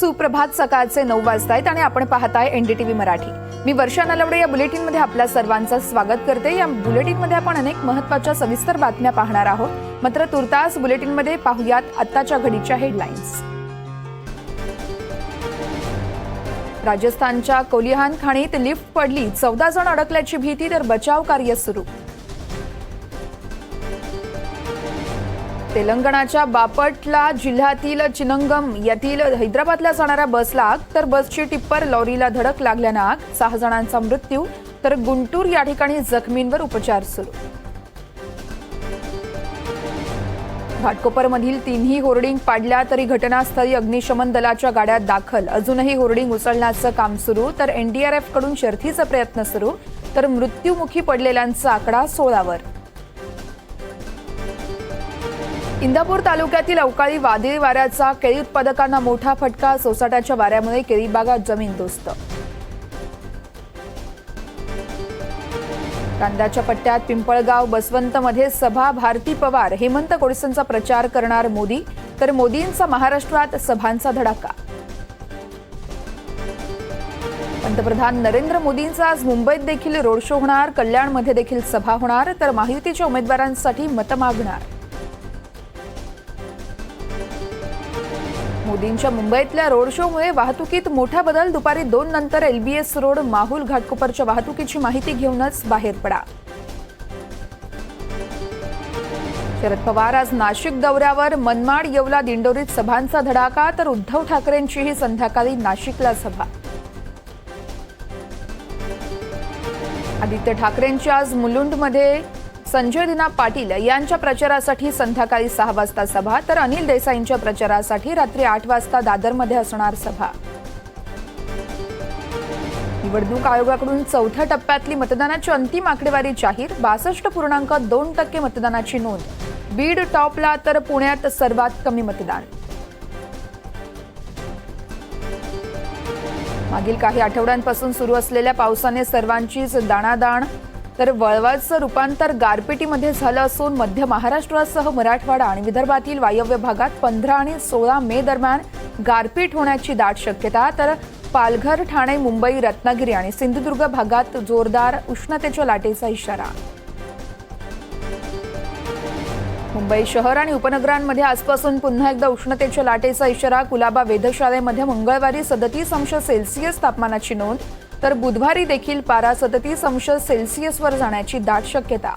सुप्रभात सकाळचे नऊ वाजतायत आणि आपण पाहताय एनडीटीव्ही मराठी. मी वर्षा नलवडे या बुलेटिनमध्ये आपल्या सर्वांचं स्वागत करते. या बुलेटिनमध्ये आपण अनेक महत्त्वाच्या सविस्तर बातम्या पाहणार आहोत. मात्र तुर्तास बुलेटिनमध्ये पाहुयात आत्ताच्या घडीच्या हेडलाईन्स राजस्थानच्या कोलिहान खाणीत लिफ्ट पडली चौदा जण अडकल्याची भीती तर बचाव कार्य सुरू. तेलंगणाच्या बापटला जिल्ह्यातील चिनंगम येथील हैदराबादला जाणाऱ्या बसला आग तर बसची टिप्पर लॉरीला धडक लागल्यानं आग. सहा जणांचा मृत्यू तर गुंटूर या ठिकाणी जखमींवर उपचार सुरू. घाटकोपरमधील तिन्ही होर्डिंग पाडल्या तरी घटनास्थळी अग्निशमन दलाच्या गाड्यात दाखल. अजूनही होर्डिंग उचलण्याचं काम सुरू तर एनडीआरएफकडून शर्थीचा प्रयत्न सुरू तर मृत्यूमुखी पडलेल्यांचा आकडा सोळावर. इंदापूर तालुक्यातील अवकाळी वादळी वाऱ्याचा केळी उत्पादकांना मोठा फटका सोसाट्याच्या वाऱ्यामुळे केळी बागात जमीनदोस्त कांद्याच्या पट्ट्यात पिंपळगाव बसवंतमध्ये सभा भारती पवार हेमंत गोडसेंचा प्रचार करणार मोदी तर मोदींचा महाराष्ट्रात सभांचा धडाका. पंतप्रधान नरेंद्र मोदींचा आज मुंबईत देखील रोड शो होणार कल्याणमध्ये देखील सभा होणार तर महायुतीच्या उमेदवारांसाठी मतं मागणार. मोदींच्या मुंबईतल्या रोड शोमुळे वाहतुकीत मोठा बदल. दुपारी दोन नंतर एलबीएस रोड माहुल घाटकोपरच्या वाहतुकीची माहिती घेऊनच बाहेर पडा. शरद पवार आज नाशिक दौऱ्यावर. मनमाड येवला दिंडोरीत सभांचा धडाका तर उद्धव ठाकरेंचीही संध्याकाळी नाशिकला सभा. आदित्य ठाकरेंची आज मुलुंडमध्ये संजय दिना पाटील यांच्या प्रचारासाठी संध्याकाळी सहा वाजता सभा तर अनिल देसाईंच्या प्रचारासाठी रात्री आठ वाजता दादरमध्ये असणार सभा. निवडणूक आयोगाकडून चौथ्या टप्प्यातली मतदानाची अंतिम आकडेवारी जाहीर बासष्ट पूर्णांक दोन टक्के मतदानाची नोंद. बीड टॉपला तर पुण्यात सर्वात कमी मतदान. मागील काही आठवड्यांपासून सुरू असलेल्या पावसाने सर्वांचीच दाणादाण तर वळवाचं रूपांतर गारपिटीमध्ये झालं असून मध्य महाराष्ट्रासह मराठवाडा आणि विदर्भातील वायव्य भागात पंधरा आणि सोळा मे दरम्यान गारपीट होण्याची दाट शक्यता. तर पालघर ठाणे मुंबई रत्नागिरी आणि सिंधुदुर्ग भागात जोरदार उष्णतेच्या लाटेचा इशारा. मुंबई शहर आणि उपनगरांमध्ये आजपासून पुन्हा एकदा उष्णतेच्या लाटेचा इशारा. कुलाबा वेधशाळेमध्ये मंगळवारी सदतीस अंश सेल्सिअस तापमानाची नोंद तर बुधवारी देखील पारा सदतीस अंश सेल्सिअसवर जाण्याची दाट शक्यता.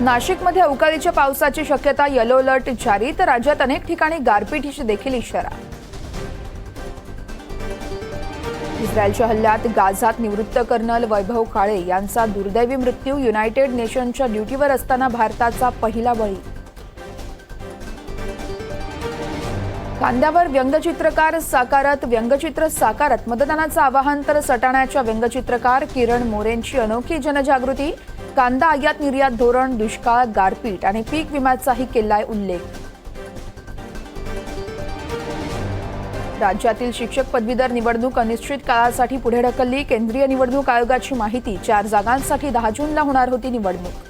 नाशिकमध्ये अवकाळीच्या पावसाची शक्यता येलो अलर्ट जारी तर राज्यात अनेक ठिकाणी गारपीटीची देखील इशारा. इस्रायलच्या हल्ल्यात गाझात निवृत्त कर्नल वैभव काळे यांचा दुर्दैवी मृत्यू युनायटेड नेशनच्या ड्युटीवर असताना भारताचा पहिला बळी. कांद्यावर व्यंगचित्रकार साकारत व्यंगचित्र साकारत मतदानाचं आवाहन तर सटाण्याच्या व्यंगचित्रकार किरण मोरेंची अनोखी जनजागृती. कांदा आयात निर्यात धोरण दुष्काळ गारपीट आणि पीक विम्याचाही केलाय उल्लेख. राज्यातील शिक्षक पदवीधर निवडणूक अनिश्चित काळासाठी पुढे ढकलली. केंद्रीय निवडणूक आयोगाची माहिती चार जागांसाठी दहा जूनला होणार होती निवडणूक.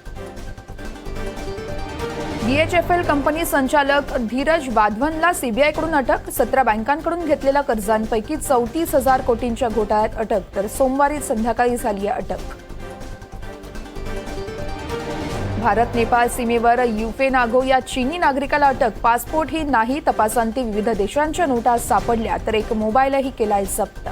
बीएचएफएल कंपनी संचालक धीरज वाधवनला सीबीआयकडून अटक. सतरा बँकांकडून घेतलेल्या कर्जांपैकी चौतीस हजार कोटींच्या घोटाळ्यात अटक. तर सोमवारी संध्याकाळी झाली आहे अटक. भारत नेपाळ सीमेवर युफे नागो या चीनी नागरिकाला अटक. पासपोर्टही नाही तपासांती विविध देशांच्या नोटा सापडल्या तर एक मोबाईलही केलाय जप्त.